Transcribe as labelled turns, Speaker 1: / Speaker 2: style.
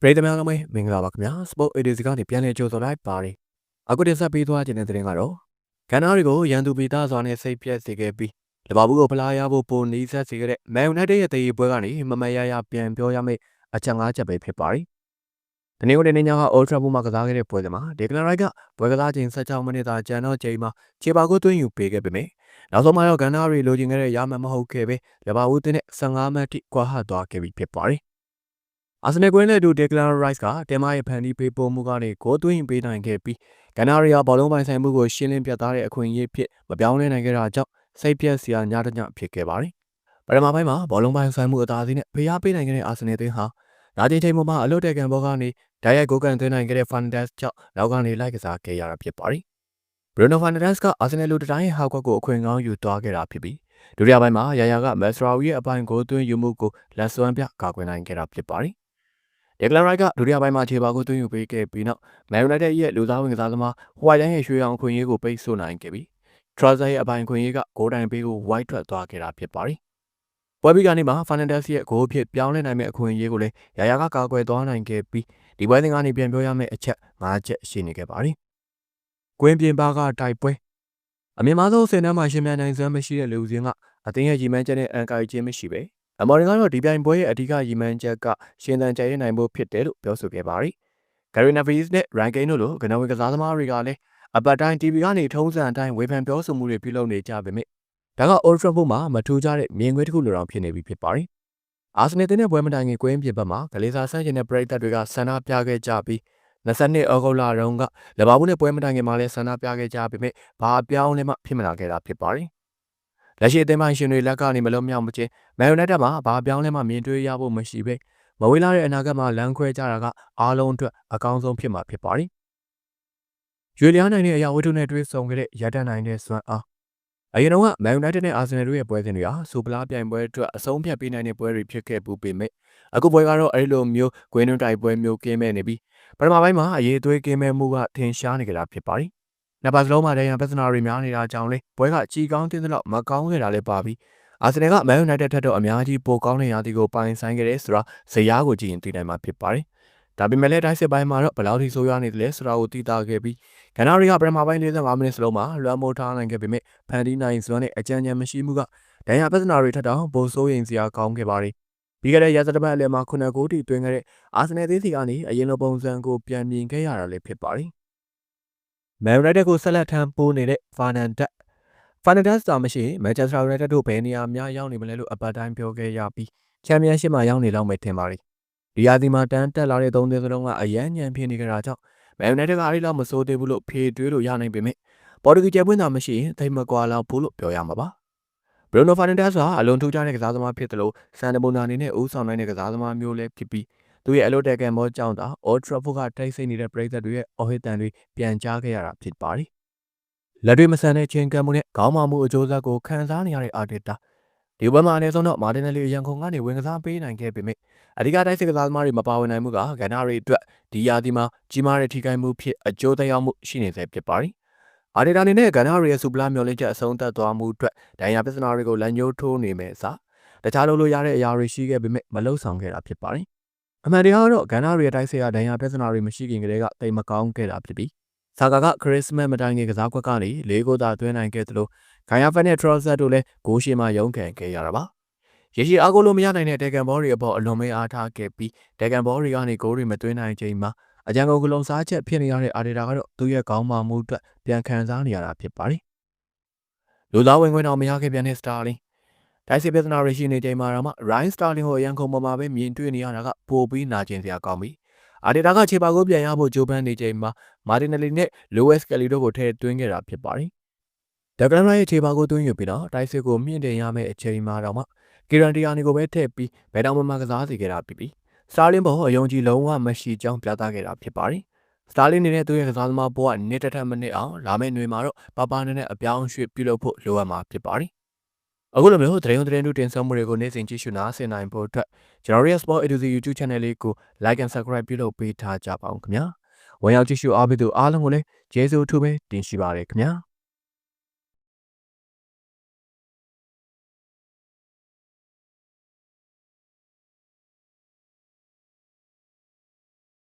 Speaker 1: ပရိသတ်များလုံးပဲမင်္ဂလာပါခင်ဗျာ Sport Edit ကနေပြန်လည်ကြိုဆိုလိုက်ပါတယ်အခုတင်ဆက်ပေးသွားခြင်းတဲ့တင်ကတော့ကန္နာရီကိုရန်သူပီတာစွာနဲ့စိတ်ပြက်စေခဲ့ပြီးလဘာဘူးကိုဖလားရဖို့ပုံနီးဆက်စေခဲ့တဲ့ Man United ရဲ့တည်ပွဲကနေမမရရပြန်ပြောရမယ့်အချက်၅ချက်ပဲဖြစ်ပါတယ်တနင်္ဂနွေနေ့ညက Old Trafford မှာကစားခဲ့တဲ့ပွဲစဉ်မှာဒေကလန်ရိုက်ကပွဲကစားချိန်16မိနစ်သာကျန်တော့ချိန်မှာခြေပါကိုသွင်းယူပေးခဲ့ပေမယ့်နောက်ဆုံးမှာတော့ကန္နာရီလိုချင်ခဲ့တဲ့ရမှန်မဟုတ်ခဲ့ပဲလဘာဘူးတင်တဲ့15မိနစ်ထိကွာဟသွားခဲ့ပြီဖြစ်ပါတယ် အာဆနယ်ကွင်းနဲ့အတူဒေကလန်ရိုက်စ်ကတင်မာရဲ့ဖန်တီးပေးပို့မှုကနေဂိုးသွင်းပေးနိုင်ခဲ့ပြီးကနာရီယာဘောလုံးပိုင်ဆိုင်မှုကိုရှင်းလင်းပြသတဲ့အခွင့်အရေးဖြစ်မပြောင်းလဲနိုင်ခဲ့တာကြောင့်စိတ်ပြက်စရာညတညဖြစ်ခဲ့ပါတယ်။ပထမပိုင်းမှာဘောလုံးပိုင်ဆိုင်မှုအသာစီးနဲ့ဖိအားပေးနိုင်ခဲ့တဲ့အာဆနယ်သင်းဟာနာကျင်ချိန်မှာအလွတ်တက်ကန်ဘောကနေဓာတ်ရိုက်ဂိုးကန်သွင်းနိုင်ခဲ့တဲ့ဖန်ဒက်စ်ကြောင့်နောက်ကနေလိုက်ကစားခဲ့ရတာဖြစ်ပါတယ်။ဘရူနိုဖန်ဒက်စ်ကအာဆနယ်လူတတိုင်းရဲ့ဟောက်ကွက်ကိုအခွင့်ကောင်းယူသွားခဲ့တာဖြစ်ပြီးဒုတိယပိုင်းမှာယာယာကမက်စရာဝီရဲ့အပိုင်ဂိုးသွင်းယူမှုကိုလက်စွမ်းပြကာကွယ်နိုင်ခဲ့တာဖြစ်ပါတယ်။ ဒက်ဂလန်ရိုက်ကဒုတိယပိုင်းမှာခြေပါကိုသွင်းယူပေးခဲ့ပြီးနောက်မန်ယူနိုက်တက်ရဲ့လူသားဝင်ကစားသမားဟိုဝိုင်တန်ရဲ့ရွှေရောင်ခွင့်ရေးကိုပိတ်ဆို့နိုင်ခဲ့ပြီးထရာဇာရဲ့အပိုင်ခွင့်ရေးကဂိုးတိုင်ပေးကိုဝိုက်ထွက်သွားခဲ့တာဖြစ်ပါတယ်။ပွဲပြီးကနေမှာဖာနန်ဒက်စ်ရဲ့ဂိုးဖြစ်ပြောင်းလဲနိုင်မဲ့အခွင့်အရေးကိုလည်းယာယာကကာကွယ်သွားနိုင်ခဲ့ပြီးဒီပွဲစဉ်ကနေပြန်ပြောရမယ့်အချက်၅ချက်ရှိနေခဲ့ပါတယ်။ကွင်းပြင်ပါကတိုက်ပွဲအမြင့်မားဆုံးဆယ်နှမ်းမှာရှင်မြန်နိုင်စွမ်းမရှိတဲ့လူစင်းကအသင်းရဲ့ရီမန်းချက်နဲ့အန်ကာရီချင်းမရှိပဲ အမော်ရင်ကတော့ဒီပြိုင်ပွဲရဲ့အဓိကရီမန်းချက်ကရှင်သန်ကြဲနိုင်ဖို့ဖြစ်တယ်လို့ပြောဆိုခဲ့ပါတယ်။ဂရီနာဗီစ်နဲ့ရန်ကိန်းတို့လိုကနဝေကစားသမားတွေကလည်းအပတ်တိုင်း TV ကနေထုံးစံအတိုင်းဝေဖန်ပြောဆိုမှုတွေပြုလုပ်နေကြပေမဲ့ဒါက Old Trafford မှာမထူးခြားတဲ့မြင်ကွင်းတစ်ခုလိုတောင်ဖြစ်နေပြီဖြစ်ပါတယ်။အာဆနယ်တင်းနဲ့ပွဲမတိုင်ခင်ကွင်းပြင်ဘက်မှာဂလေးစာဆန့်ကျင်တဲ့ပရိသတ်တွေကဆန္ဒပြခဲ့ကြပြီး22ဩဂုတ်လတုန်းကလဘာဘူးနဲ့ပွဲမတိုင်ခင်မှာလည်းဆန္ဒပြခဲ့ကြပေမဲ့ဘာအပြောင်းလဲမှဖြစ်မလာခဲ့တာဖြစ်ပါတယ်။ လက်ရှိအသင်းပိုင်းရှင်တွေလက်ကနေမလုံးမြောက်မချင်းမန်ယူနိုက်တက်မှာဘာအပြောင်းလဲမှမြင်တွေ့ရဖို့မရှိပဲမဝေးလာတဲ့အနာဂတ်မှာလမ်းခွဲကြတာကအားလုံးအတွက်အကောင်းဆုံးဖြစ်မှာဖြစ်ပါတယ်။ရွေလျားနိုင်တဲ့အရာဝတ္ထုနဲ့တွဲဆုံခဲ့တဲ့ရတတ်နိုင်တဲ့စွမ်းအားအရင်တော့မန်ယူနိုက်တက်နဲ့အာဆင်နယ်တို့ရဲ့ပွဲစဉ်တွေဟာစူပလာပြိုင်ပွဲအတွက်အဆုံးဖြတ်ပေးနိုင်တဲ့ပွဲတွေဖြစ်ခဲ့ပူပေမဲ့အခုပွဲကတော့အဲဒီလိုမျိုးဂွင်းနှုတ်တိုက်ပွဲမျိုးကင်းမဲ့နေပြီးပထမပိုင်းမှာအရေးသွေးကင်းမဲ့မှုကထင်ရှားနေကြတာဖြစ်ပါတယ်။ နံပါတ်စလုံးမှာတရံပြဿနာတွေများနေတာကြောင့်လေပွဲကကြီးကောင်းတင်းသလောက်မကောင်းခဲ့တာလည်းပါပြီးအာဆင်နယ်ကမန်ယူနိုက်တက်ထက်တော့အများကြီးပိုကောင်းတဲ့ရာသီကိုပိုင်ဆိုင်ခဲ့တယ်ဆိုတာဇယားကိုကြည့်ရင်သိနိုင်မှာဖြစ်ပါတယ်။ဒါပေမဲ့လည်းတိုင်းစစ်ပိုင်းမှာတော့ဘယ်လောက်ထိဆိုးရွားနေတယ်လဲဆိုတာကိုသိတာခဲ့ပြီးကနာရီကပထမပိုင်း45မိနစ်စလုံးမှာလွမ်းမိုးထားနိုင်ခဲ့ပေမဲ့ဖန်တီနိုင်စွမ်းနဲ့အကြံဉာဏ်မရှိမှုကဒဏ်ရာပြဿနာတွေထပ်တောင်ပိုဆိုးရင်စရာကောင်းခဲ့ပါတယ်။ပြီးခဲ့တဲ့ရက်စတပတ်အလယ်မှာခုနကိုတီတွင်ခဲ့တဲ့အာဆင်နယ်သေးစီကနေအရင်လိုပုံစံကိုပြန်မြင်ခဲ့ရတာလည်းဖြစ်ပါတယ်။ မန်ယူနိုက်တက်ကိုဆက်လက်ထမ်းပိုးနေတဲ့ဖာနန်ဒက်ဖာနန်ဒက်စာမရှိမန်ချက်စတာယူနိုက်တက်တို့ဘယ်နေရာများရောက်နေမလဲလို့အပတ်တိုင်းပြောခဲ့ရပြီးချန်ပီယံရှစ်မှာရောက်နေလောက်မယ်ထင်ပါတယ်။ဒီရာသီမှာတန်းတက်လာတဲ့သုံးသင်းစလုံးကအရန်ညံဖြစ်နေကြတာကြောင့်မန်ယူနိုက်တက်ကအားလောက်မစိုးသေးဘူးလို့ဖြေတွေးလို့ရနိုင်ပေမဲ့ပေါ်တူဂီကျပွဲသာမရှိရင်သိမကွာလောက်ဘူးလို့ပြောရမှာပါဘရူနိုဖာနန်ဒက်စ်ကအလွန်ထူးခြားတဲ့ကစားသမားဖြစ်တယ်လို့စန်ဒမိုနာအနေနဲ့ဦးဆောင်နိုင်တဲ့ကစားသမားမျိုးလည်းဖြစ်ပြီး သူရဲ့အလို့တက်ကန်မောကြောင့်သာအော်ထရာဖို့ကတိုက်ဆိတ်နေတဲ့ပရိသတ်တွေရဲ့အော်ဟစ်တန်တွေပြန်ကြားခဲ့ရတာဖြစ်ပါတယ်လက်တွေမဆန်တဲ့ချင်းကံမှုနဲ့ခေါင်းမာမှုအကျိုးဆက်ကိုခံစားနေရတဲ့အာတီတာဒီဘက်မှာအနည်းဆုံးတော့မာတင်နယ်လီရန်ကုန်ကနေဝင်ကစားပေးနိုင်ခဲ့ပေမဲ့အဓိကတိုက်စစ်ကစားသမားတွေမပါဝင်နိုင်မှုကကဏ္ဍတွေအတွက်ဒီယာဒီမှာကြီးမားတဲ့ထိခိုက်မှုဖြစ်အကျိုးသက်ရောက်မှုရှိနေစေဖြစ်ပါတယ်။အာဒီတာအနေနဲ့ကဏ္ဍတွေရဲ့စူပလာမျော်လင့်ချက်အဆုံးသတ်သွားမှုအတွက်ဒဏ်ရာပစ္စနာတွေကိုလမ်းညှိုးထိုးနေမယ်အစားတခြားလုပ်လို့ရတဲ့အရာတွေရှိခဲ့ပေမဲ့မလုံဆောင်ခဲ့တာဖြစ်ပါတယ်။ အမှန်တရားကတော့ကဏ္ဍတွေရဲ့တိုက်စစ်ရဒဏ်ရာပစ္စနာတွေမရှိခင်ကတည်းကတိတ်မကောင်းခဲ့တာဖြစ်ပြီးဆာကာကခရစ်စမတ်မတိုင်ခင်ကစားကွက်ကနေလေးကိုသာသွင်းနိုင်ခဲ့သလိုဂိုင်ယာဖက်နဲ့ထရော့ဆက်တို့လည်းဂိုးရှိမှရုံးခံခဲ့ရတာပါ။ရေရှည်အားကိုလို့မရနိုင်တဲ့တေကန်ဘောတွေအပေါ်အလွန်မဲအားထားခဲ့ပြီးတေကန်ဘောတွေကနေဂိုးတွေမသွင်းနိုင်ချိန်မှာအကြံကုန်ကလုံစားချက်ဖြစ်နေရတဲ့အာဒေတာကတော့သူ့ရဲ့ကောင်းမှမှုအတွက်ပြန်ခံစားနေရတာဖြစ်ပါတယ်။လူသားဝင်ခွင့်တော်မရခဲ့ပြန်တဲ့စတာလင် တိုက်စစ်ပြဿနာရရှိနေချိန်မှာတော့မှ Ryan Sterling ကိုအရန်ခုံပေါ်မှာပဲမြင်တွေ့နေရတာကပိုပြီးနာကျင်စရာကောင်းပြီ။အာဒေတာကခြေပါကိုပြန်ရဖို့ကြိုးပမ်းနေချိန်မှာမာတင်နယ်လီနဲ့ Lewis Kelly တို့ကိုထည့်သွင်းခဲ့တာဖြစ်ပါတယ်။ဒဂရန်ရဲ့ခြေပါကိုသွင်းယူပြီးတော့တိုက်စစ်ကိုမြင့်တင်ရမယ့်အချိန်မှာတော့မှကီရန်တီယာနီကိုပဲထည့်ပြီးဘယ်တော့မှမကစားစေခဲ့တာဖြစ်ပြီးစတာလင်းဘောအယုံကြည်လုံးဝမရှိကြောင်းပြသခဲ့တာဖြစ်ပါတယ်။စတာလင်းနေတဲ့သူ့ရဲ့ကစားသမားဘောကနေတထက်မနစ်အောင်လာမယ့်ຫນွေမှာတော့ပပနဲ့နဲ့အပြောင်းရွှေ့ပြုလုပ်ဖို့လိုအပ်မှာဖြစ်ပါတယ်။ အခုလိုမျိုးတရင်တရင်တို့တင်ဆက်မှုတွေကိုနေ့စဉ်ကြည့်ရှုနားဆင်နိုင်ဖို့အတွက်ကျွန်တော်ရဲ့ Sport Edu YouTube Channel လေးကို Like and Subscribe ပြုလုပ်ပေးထားကြပါဦးခင်ဗျာ။ဝင်ရောက်ကြည့်ရှုအားပေးသူအားလုံးကိုလည်းကျေးဇူးအထူးပဲတင်ရှိပါရခင်ဗျာ။